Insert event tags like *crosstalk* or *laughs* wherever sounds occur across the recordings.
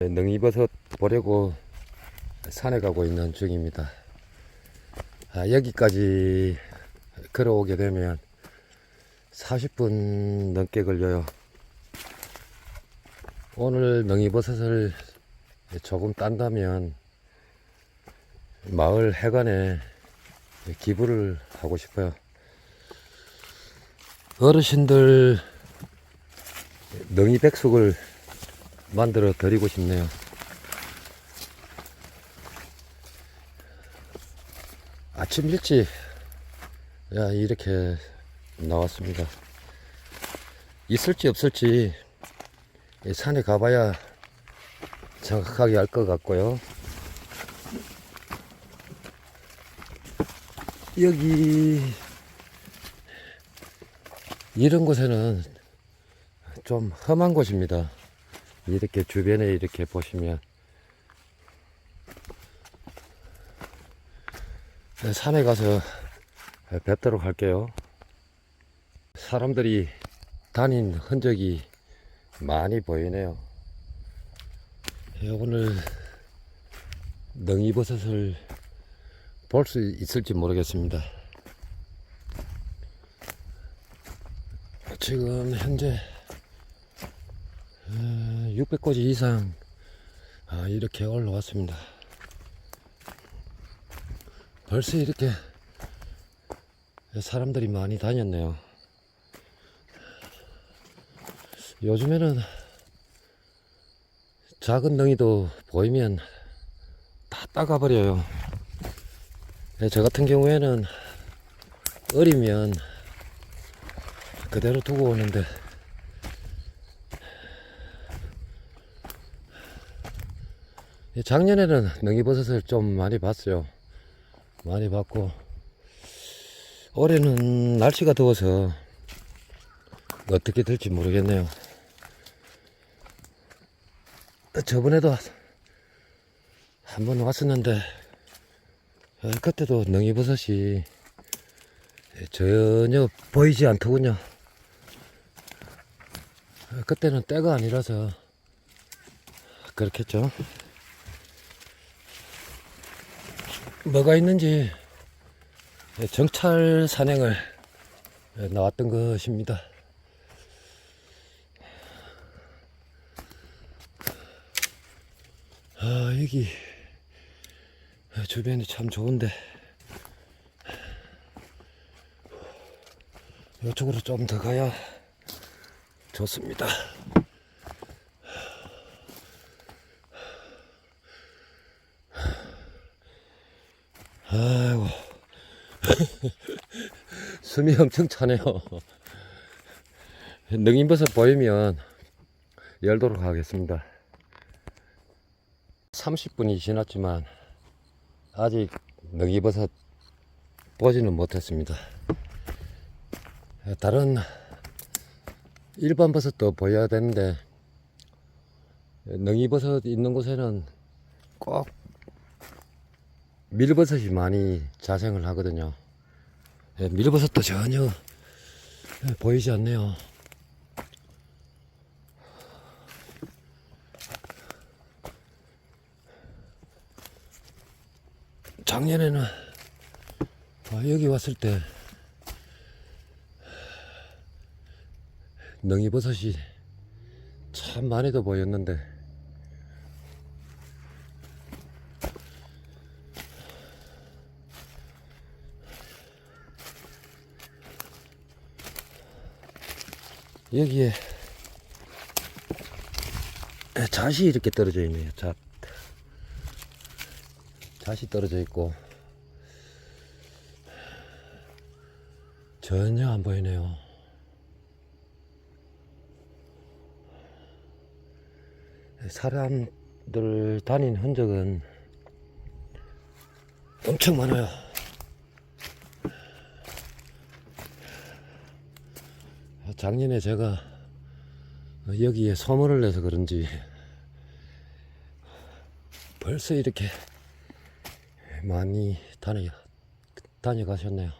능이버섯 보려고 산에 가고 있는 중입니다. 아, 여기까지 걸어오게 되면 40분 넘게 걸려요. 오늘 능이버섯을 조금 딴다면 마을 해관에 기부를 하고 싶어요. 어르신들 능이백숙을 만들어 드리고 싶네요. 아침 일찍 야 이렇게 나왔습니다. 있을지 없을지 이 산에 가봐야 정확하게 알 것 같고요. 여기 이런 곳에는 좀 험한 곳입니다. 이렇게 주변에 이렇게 보시면 네, 산에 가서 뵙도록 할게요. 사람들이 다닌 흔적이 많이 보이네요. 예, 오늘 능이버섯을 볼 수 있을지 모르겠습니다. 지금 현재 600꼬지 이상 아, 이렇게 올라왔습니다. 벌써 이렇게 사람들이 많이 다녔네요. 요즘에는 작은 덩이도 보이면 다 따가버려요. 네, 저 같은 경우에는 어리면 그대로 두고 오는데 작년에는 능이버섯을 좀 많이 봤어요. 많이 봤고 올해는 날씨가 더워서 어떻게 될지 모르겠네요. 저번에도 한 번 왔었는데 어, 그때도 능이버섯이 전혀 보이지 않더군요. 어, 그때는 때가 아니라서 그렇겠죠. 뭐가 있는지 정찰 산행을 나왔던 것입니다. 아, 여기 주변이 참 좋은데 이쪽으로 좀 더 가야 좋습니다. 아이고 *laughs* 숨이 엄청 차네요. 능인버섯 보이면 열도록 하겠습니다. 30분이 지났지만 아직 능이버섯 보지는 못했습니다. 다른 일반 버섯도 보여야 되는데 능이버섯 있는 곳에는 꼭 밀버섯이 많이 자생을 하거든요. 예, 밀버섯도 전혀 예, 보이지 않네요. 작년에는 아, 여기 왔을 때 능이버섯이 참 많이도 보였는데 여기에 잣이 이렇게 떨어져 있네요. 잣. 잣이 떨어져 있고 전혀 안 보이네요. 사람들 다닌 흔적은 엄청 많아요. 작년에 제가 여기에 소문을 내서 그런지 벌써 이렇게 많이 다녀, 다녀가셨네요.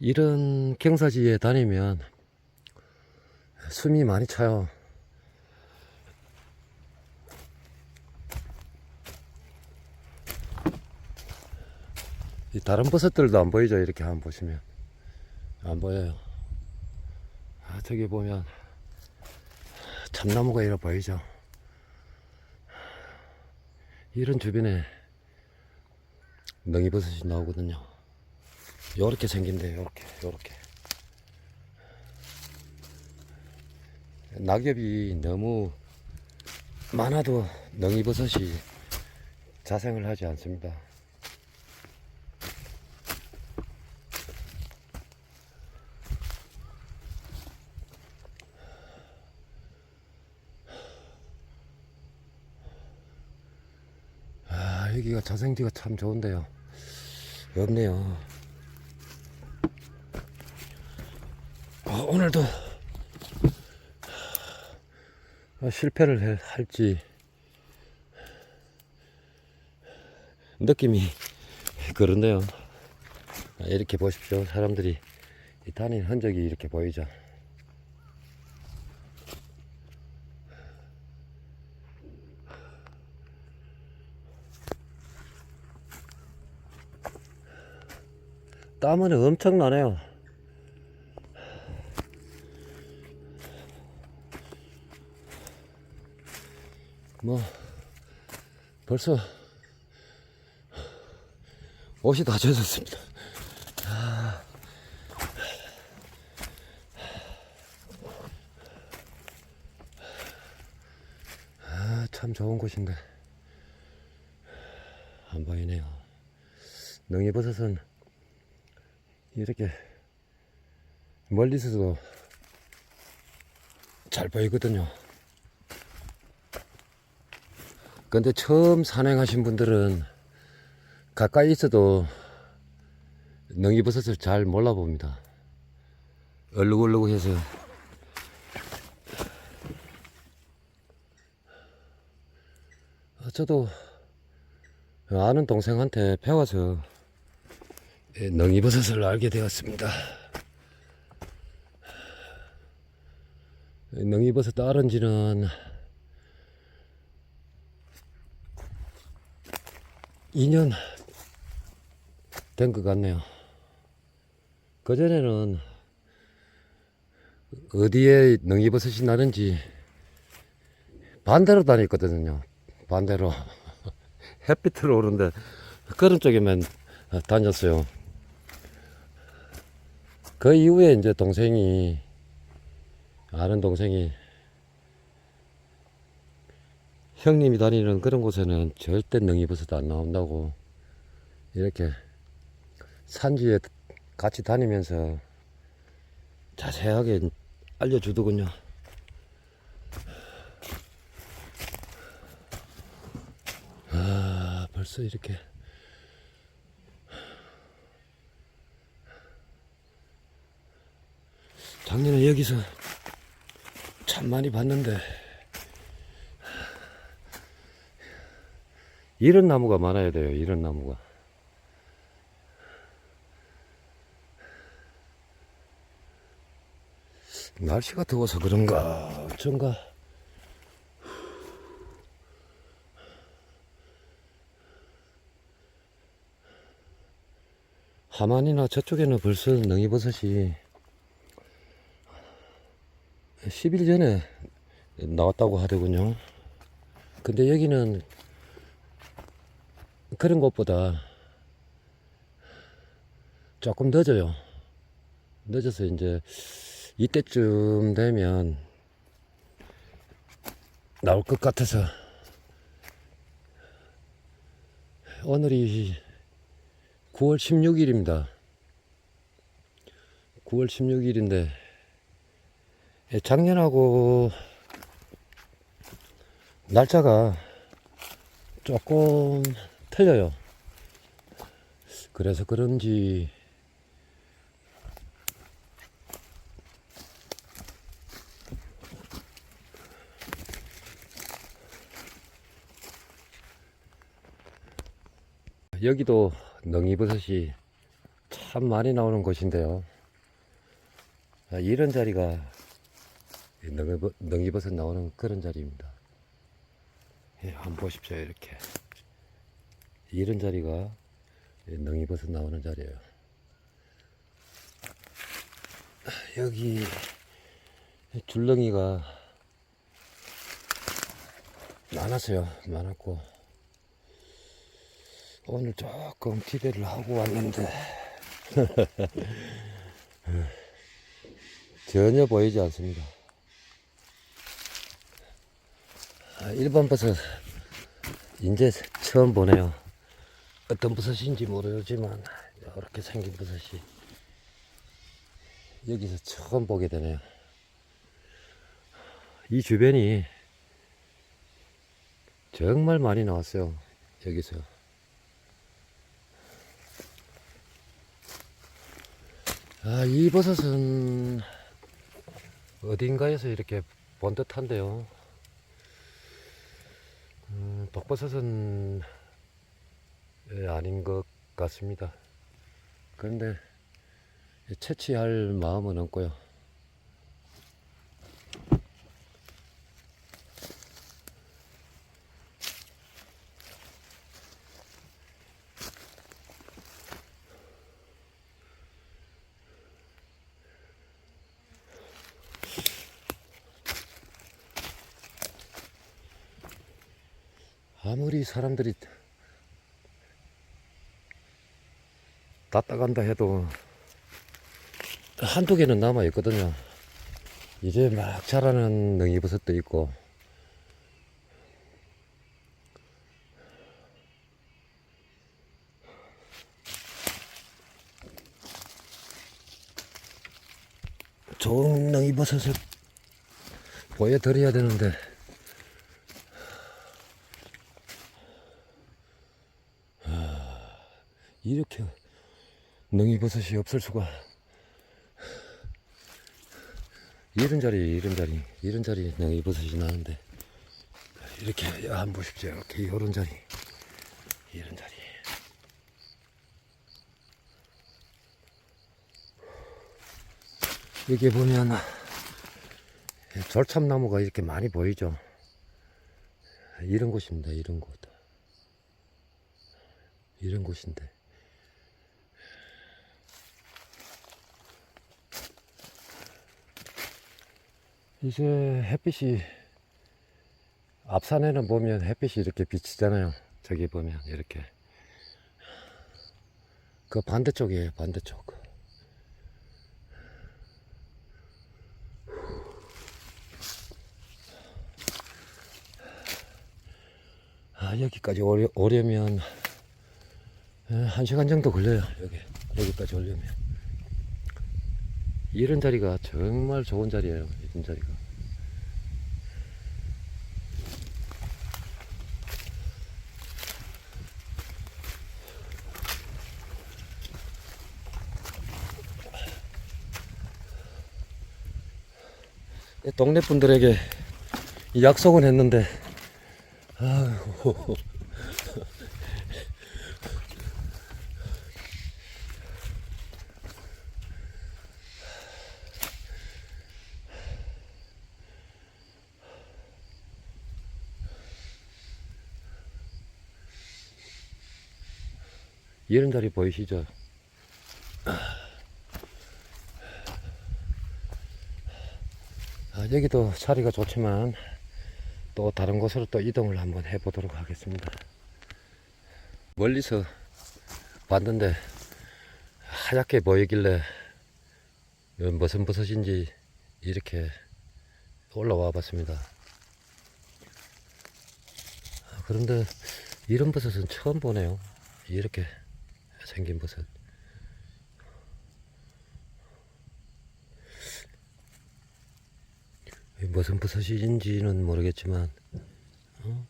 이런 경사지에 다니면 숨이 많이 차요. 다른 버섯들도 안 보이죠? 이렇게 한번 보시면 안 보여요. 아, 저기 보면 참나무가 이렇게 보이죠? 이런 주변에 능이버섯이 나오거든요. 요렇게 생긴대요. 요렇게, 요렇게. 낙엽이 너무 많아도 능이버섯이 자생을 하지 않습니다. 아, 여기가 자생지가 참 좋은데요. 없네요. 아, 오늘도 아, 실패를 해- 할지 느낌이 그런데요. 아, 이렇게 보십시오. 사람들이 이 다니는 흔적이 이렇게 보이죠. 땀은 엄청 나네요. 뭐 벌써 옷이 다 젖었습니다. 아, 참 좋은 곳인데 안 보이네요. 능이버섯은 이렇게 멀리서도 잘 보이거든요. 근데 처음 산행하신 분들은 가까이 있어도 능이버섯을 잘 몰라봅니다. 얼룩얼룩 해서 저도 아는 동생한테 배워서 예, 능이버섯을 알게 되었습니다. 능이버섯 따른 지는 2년 된 것 같네요. 그전에는 어디에 능이버섯이 나는지 반대로 다녔거든요. 반대로. *laughs* 햇빛으로 오는데 그런 쪽에만 다녔어요. 그 이후에 이제 동생이 아는 동생이 형님이 다니는 그런 곳에는 절대 능이버섯 안 나온다고 이렇게 산지에 같이 다니면서 자세하게 알려주더군요. 아, 벌써 이렇게 작년에 여기서 참 많이 봤는데 이런 나무가 많아야 돼요. 이런 나무가. 날씨가 더워서 그런가 어쩐가 하만이나 저쪽에는 벌써 능이버섯이 10일 전에 나왔다고 하더군요. 근데 여기는 그런 것보다 조금 늦어요. 늦어서 이제 이때쯤 되면 나올 것 같아서 오늘이 9월 16일입니다. 9월 16일인데 예, 작년하고 날짜가 조금 틀려요. 그래서 그런지 여기도 능이버섯이 참 많이 나오는 곳인데요. 아, 이런 자리가 이 능이버, 능이버섯 나오는 그런 자리입니다. 예, 한번 보십시오, 이렇게. 이런 자리가 이 능이버섯 나오는 자리예요. 여기 줄렁이가 많았어요. 많았고 오늘 조금 기대를 하고 왔는데 *laughs* 전혀 보이지 않습니다. 아, 일반 버섯 이제 처음 보네요. 어떤 버섯인지 모르지만 이렇게 생긴 버섯이 여기서 처음 보게 되네요. 이 주변이 정말 많이 나왔어요. 여기서. 아, 이 버섯은 어딘가에서 이렇게 본 듯한데요. 음, 독버섯은 예, 아닌 것 같습니다. 그런데 채취할 마음은 없고요. 아무리 사람들이 다 따간다 해도 한두 개는 남아 있거든요. 이제 막 자라는 능이버섯도 있고 좋은 능이버섯을 보여드려야 되는데 이렇게 능이버섯이 없을 수가. 이런 자리 이런 자리 이런 자리 능이버섯이 나는데. 이렇게 한번 보십시오 이렇게 이런 자리 이런 자리. 여기 보면 절참나무가 이렇게 많이 보이죠? 이런 곳입니다 이런 곳. 이런 곳인데 이제 햇빛이 앞산에는 보면 햇빛이 이렇게 비치잖아요. 저기 보면 이렇게 그 반대쪽이에요. 반대쪽. 아 여기까지 오려, 오려면 에, 한 시간 정도 걸려요. 여기 여기까지 오려면 이런 자리가 정말 좋은 자리예요. 이런 자리가. 동네 분들에게 약속은 했는데, 아이고. 자리 보이시죠? 아, 여기도 자리가 좋지만 또 다른 곳으로 또 이동을 한번 해보도록 하겠습니다. 멀리서 봤는데 하얗게 보이길래 무슨 버섯인지 이렇게 올라와 봤습니다. 아, 그런데 이런 버섯은 처음 보네요. 이렇게 생긴 버섯. 이 무슨 버섯인지는 모르겠지만, 어?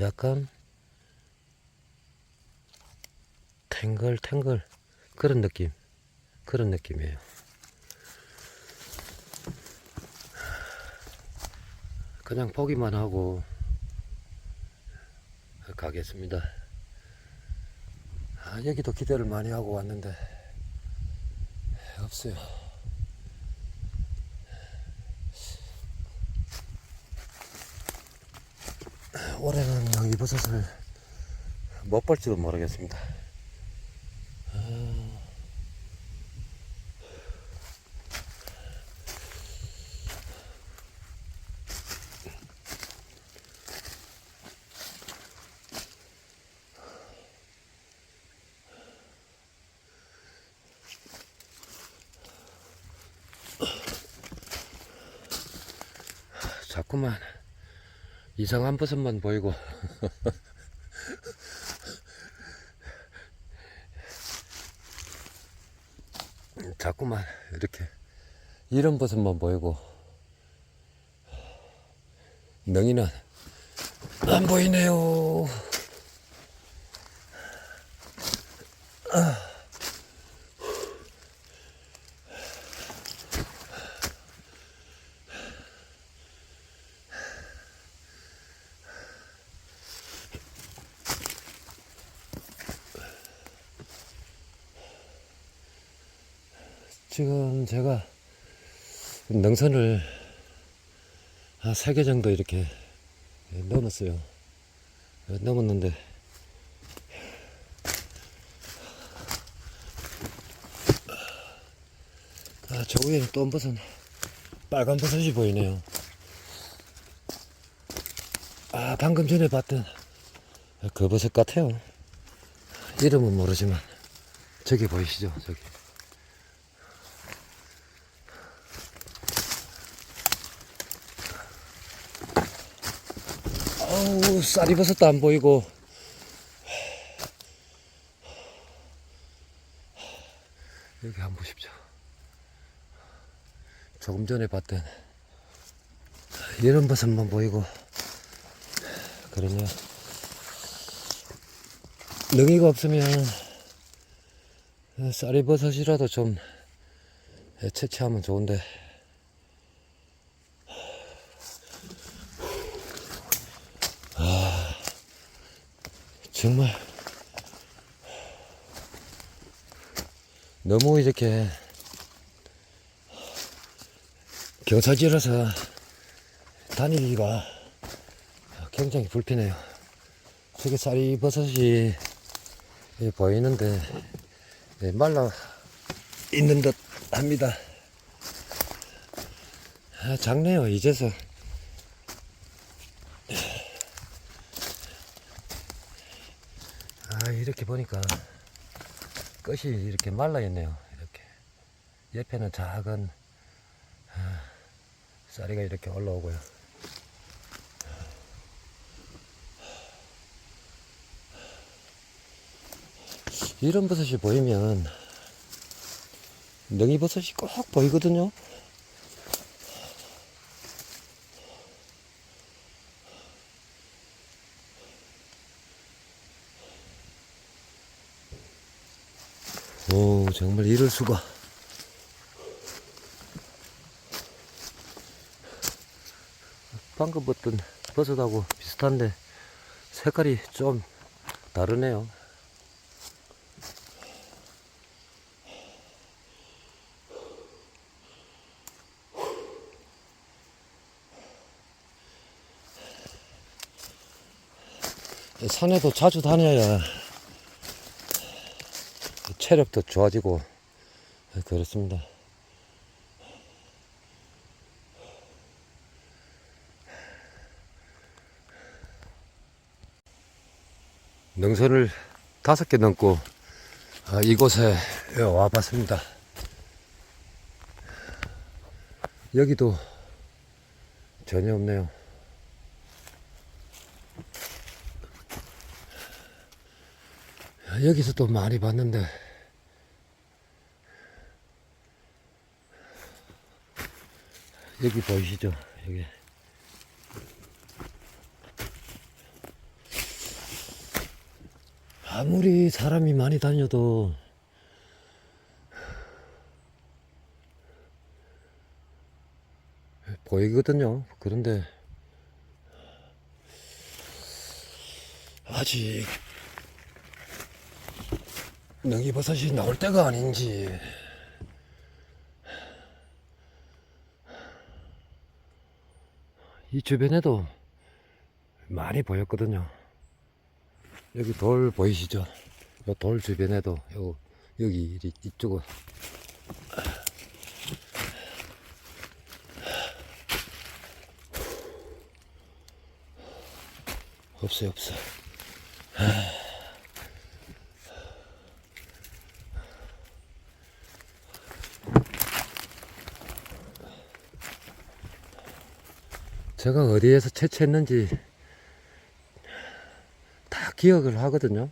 약간 탱글탱글 그런 느낌, 그런 느낌이에요. 그냥 보기만 하고 가겠습니다. 아, 여기도 기대를 많이 하고 왔는데 없어요. 올해는 여기 버섯을 못 볼지도 모르겠습니다. 이상한 버섯만 보이고. *laughs* 자꾸만 이렇게 이런 버섯만 보이고. 능이는 안 보이네요. 지금 제가 능선을 한세개 정도 이렇게 넘었어요. 넘었는데 아, 저 위에는 또한 버섯 빨간 버섯이 보이네요. 아, 방금 전에 봤던 그 버섯 같아요. 이름은 모르지만 저기 보이시죠? 저기. 아우 쌀이 버섯도 안 보이고. 여기 한번 보십시오. 조금 전에 봤던 이런 버섯만 보이고. 그러네요. 능이가 없으면 쌀이 버섯이라도 좀 채취하면 좋은데 정말 너무 이렇게 경사지라서 다니기가 굉장히 불편해요. 저게 쌀이 버섯이 보이는데 예, 말라 있는 듯 합니다. 아, 작네요, 이제서. 아 이렇게 보니까 끝이 이렇게 말라 있네요 이렇게. 옆에는 작은 아, 쌀이가 이렇게 올라오고요. 이런 버섯이 보이면 능이버섯이 꼭 보이거든요 오, 정말 이럴 수가. 방금 봤던 버섯하고 비슷한데 색깔이 좀 다르네요. 산에도 자주 다녀야 체력도 좋아지고 그렇습니다. 능선을 다섯 개 넘고 아, 이곳에 와봤습니다. 여기도 전혀 없네요. 여기서 또 많이 봤는데 여기 보이시죠? 여기 아무리 사람이 많이 다녀도 보이거든요. 그런데 아직 능이버섯이 나올 때가 아닌지 이 주변에도 많이 보였거든요. 여기 돌 보이시죠? 요 돌 주변에도 요 여기 이- 이쪽은 없어요 없어. 제가 어디에서 채취했는지 다 기억을 하거든요.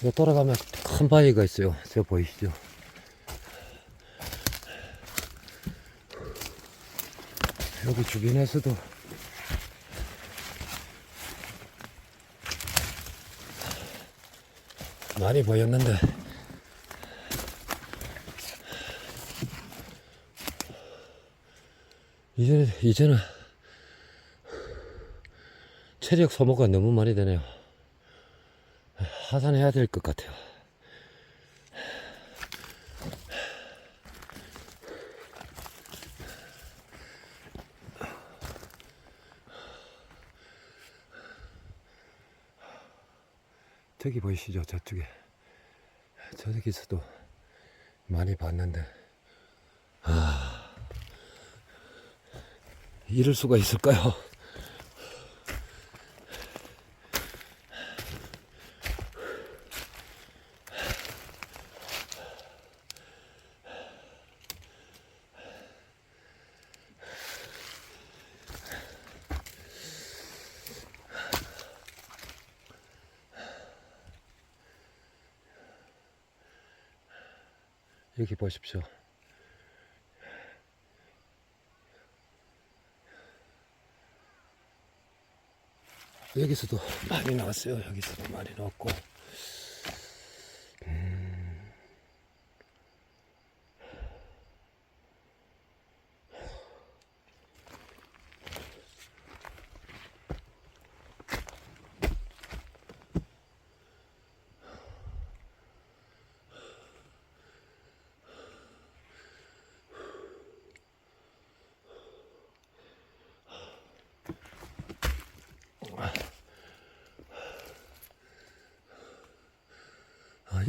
이거 돌아가면 큰 바위가 있어요. 저 보이시죠? 여기 주변에서도 많이 보였는데 이제 이제는 체력 소모가 너무 많이 되네요. 하산해야 될 것 같아요. 저기 보이시죠? 저쪽에. 저기서도 많이 봤는데, 아, 이럴 수가 있을까요? 여기 보십시오. 여기서도 많이 나왔어요. 여기서도 많이 나왔고.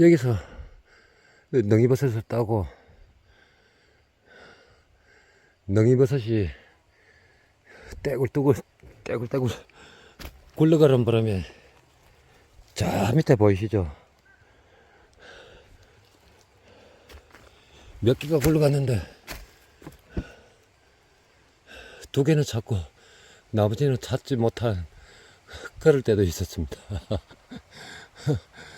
여기서 능이버섯을 따고 능이버섯이 떼굴떼굴 떼굴떼굴 굴러가는 바람에 저 밑에 보이시죠? 몇 개가 굴러갔는데 두 개는 찾고 나머지는 찾지 못한 그럴 때도 있었습니다. *laughs*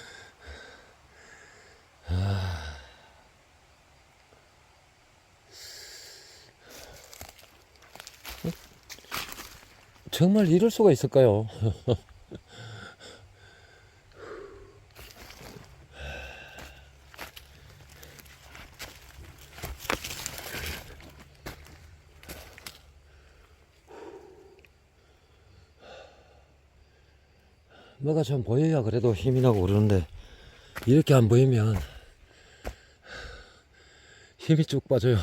정말 이럴 수가 있을까요? 뭐가 좀 보여야 그래도 힘이 나고 그러는데 이렇게 안 보이면 힘이 쭉 빠져요.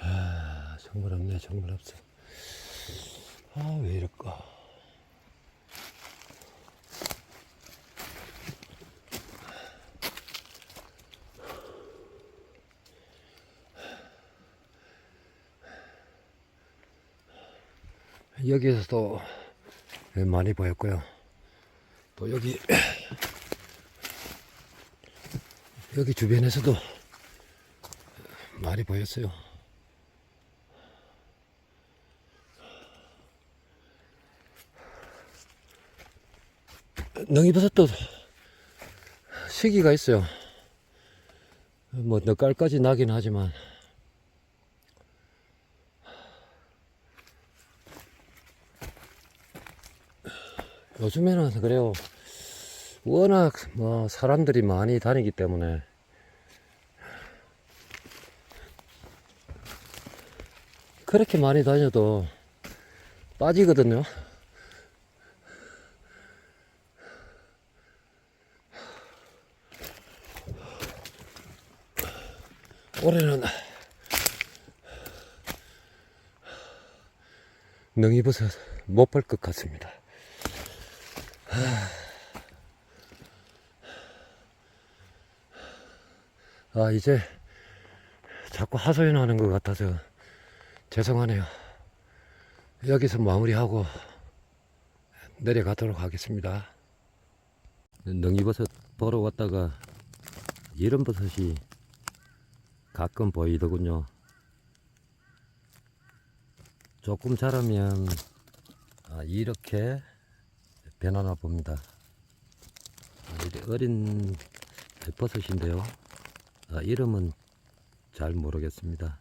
아, 정말 없네, 정말 없어. 아, 왜 이럴까? 여기에서도 많이 보였고요. 또 여기 *clears throat* 여기 주변에서도 많이 보였어요. 능이버섯도 시기가 있어요. 뭐 늦갈까지 나긴 하지만 요즘에는 그래요. 워낙 뭐 사람들이 많이 다니기 때문에 그렇게 많이 다녀도 빠지거든요. 올해는 능이버섯 못볼 것 같습니다. 아, 이제 자꾸 하소연 하는 것 같아서 죄송하네요. 여기서 마무리하고 내려가도록 하겠습니다. 능이버섯 보러 왔다가 이런 버섯이 가끔 보이더군요. 조금 자라면 아, 이렇게 변하나 봅니다. 아, 이게 어린 버섯인데요. 아, 이름은 잘 모르겠습니다.